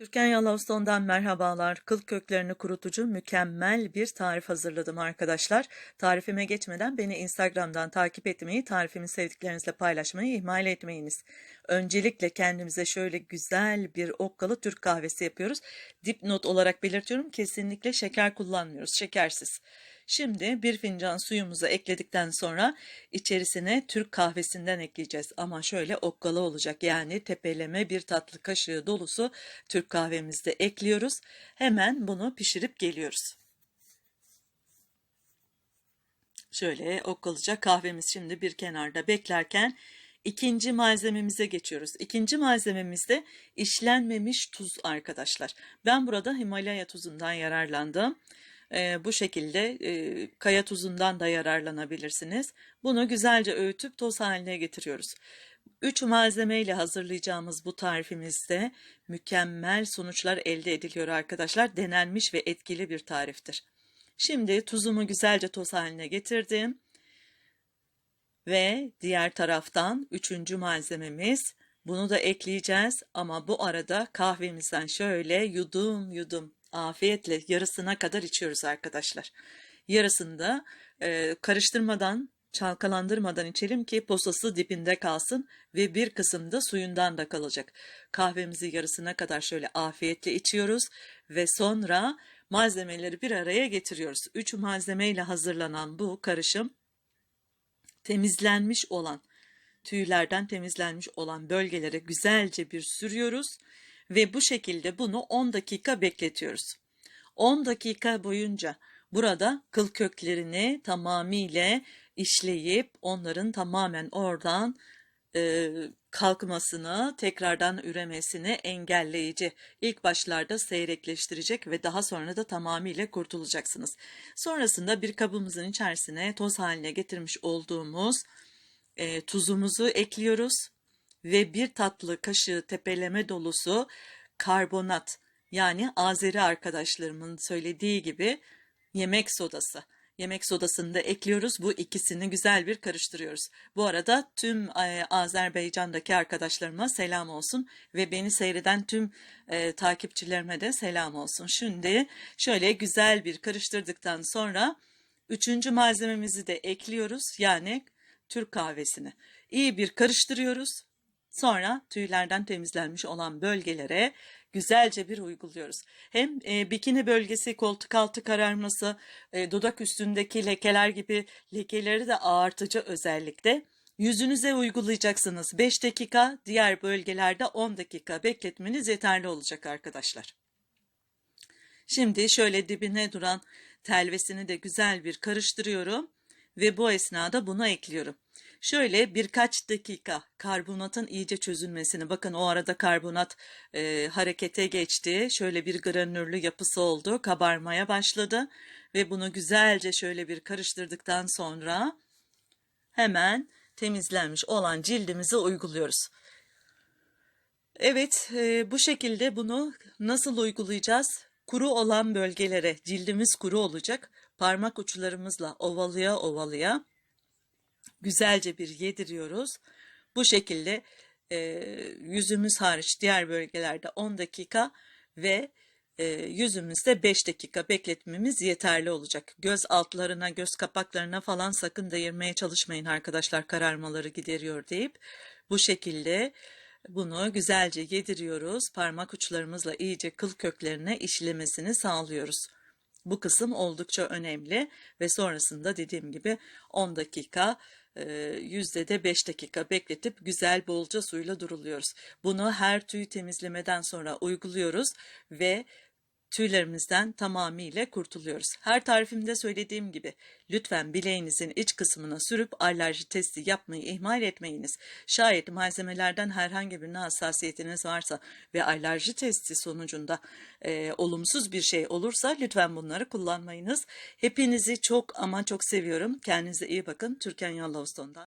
Türkan Yalovston'dan merhabalar. Kıl köklerini kurutucu mükemmel bir tarif hazırladım arkadaşlar. Tarifime geçmeden beni Instagram'dan takip etmeyi, tarifimi sevdiklerinizle paylaşmayı ihmal etmeyiniz. Öncelikle kendimize şöyle güzel bir okkalı Türk kahvesi yapıyoruz. Dipnot olarak belirtiyorum kesinlikle şeker kullanmıyoruz, şekersiz. Şimdi bir fincan suyumuzu ekledikten sonra içerisine Türk kahvesinden ekleyeceğiz. Ama şöyle okkalı olacak yani tepeleme bir tatlı kaşığı dolusu Türk kahvemizi de ekliyoruz. Hemen bunu pişirip geliyoruz. Şöyle okkalıca kahvemiz şimdi bir kenarda beklerken ikinci malzememize geçiyoruz. İkinci malzememiz de işlenmemiş tuz arkadaşlar. Ben burada Himalaya tuzundan yararlandım. E, bu şekilde e, kaya tuzundan da yararlanabilirsiniz. Bunu güzelce öğütüp toz haline getiriyoruz. 3 malzemeyle hazırlayacağımız bu tarifimizde mükemmel sonuçlar elde ediliyor arkadaşlar. Denenmiş ve etkili bir tariftir. Şimdi tuzumu güzelce toz haline getirdim. Ve diğer taraftan üçüncü malzememiz bunu da ekleyeceğiz ama bu arada kahvemizden şöyle yudum yudum afiyetle yarısına kadar içiyoruz arkadaşlar. Yarısını da e, karıştırmadan, çalkalandırmadan içelim ki posası dibinde kalsın ve bir kısım da suyundan da kalacak. Kahvemizi yarısına kadar şöyle afiyetle içiyoruz ve sonra malzemeleri bir araya getiriyoruz. Üç malzemeyle hazırlanan bu karışım temizlenmiş olan tüylerden temizlenmiş olan bölgelere güzelce bir sürüyoruz ve bu şekilde bunu 10 dakika bekletiyoruz. 10 dakika boyunca burada kıl köklerini tamamıyla işleyip onların tamamen oradan e, kalkmasını, tekrardan üremesini engelleyici. İlk başlarda seyrekleştirecek ve daha sonra da tamamıyla kurtulacaksınız. Sonrasında bir kabımızın içerisine toz haline getirmiş olduğumuz e, tuzumuzu ekliyoruz ve bir tatlı kaşığı tepeleme dolusu karbonat yani Azeri arkadaşlarımın söylediği gibi yemek sodası. Yemek sodasını da ekliyoruz. Bu ikisini güzel bir karıştırıyoruz. Bu arada tüm e, Azerbaycan'daki arkadaşlarıma selam olsun ve beni seyreden tüm e, takipçilerime de selam olsun. Şimdi şöyle güzel bir karıştırdıktan sonra üçüncü malzememizi de ekliyoruz. Yani Türk kahvesini. İyi bir karıştırıyoruz. Sonra tüylerden temizlenmiş olan bölgelere güzelce bir uyguluyoruz. Hem e, bikini bölgesi, koltuk altı kararması, e, dudak üstündeki lekeler gibi lekeleri de ağartıcı özellikle yüzünüze uygulayacaksınız. 5 dakika, diğer bölgelerde 10 dakika bekletmeniz yeterli olacak arkadaşlar. Şimdi şöyle dibine duran telvesini de güzel bir karıştırıyorum ve bu esnada bunu ekliyorum. Şöyle birkaç dakika karbonatın iyice çözülmesini bakın o arada karbonat e, harekete geçti. Şöyle bir granürlü yapısı oldu kabarmaya başladı ve bunu güzelce şöyle bir karıştırdıktan sonra hemen temizlenmiş olan cildimizi uyguluyoruz. Evet e, bu şekilde bunu nasıl uygulayacağız? Kuru olan bölgelere cildimiz kuru olacak parmak uçlarımızla ovalıya ovalıya güzelce bir yediriyoruz. Bu şekilde e, yüzümüz hariç diğer bölgelerde 10 dakika ve e, yüzümüzde 5 dakika bekletmemiz yeterli olacak. Göz altlarına, göz kapaklarına falan sakın değirmeye çalışmayın arkadaşlar kararmaları gideriyor deyip bu şekilde bunu güzelce yediriyoruz. Parmak uçlarımızla iyice kıl köklerine işlemesini sağlıyoruz. Bu kısım oldukça önemli ve sonrasında dediğim gibi 10 dakika e, yüzde de 5 dakika bekletip güzel bolca suyla duruluyoruz. Bunu her tüy temizlemeden sonra uyguluyoruz ve tüylerimizden tamamıyla kurtuluyoruz. Her tarifimde söylediğim gibi lütfen bileğinizin iç kısmına sürüp alerji testi yapmayı ihmal etmeyiniz. Şayet malzemelerden herhangi bir hassasiyetiniz varsa ve alerji testi sonucunda e, olumsuz bir şey olursa lütfen bunları kullanmayınız. Hepinizi çok ama çok seviyorum. Kendinize iyi bakın. Türkan Yallavuston'dan.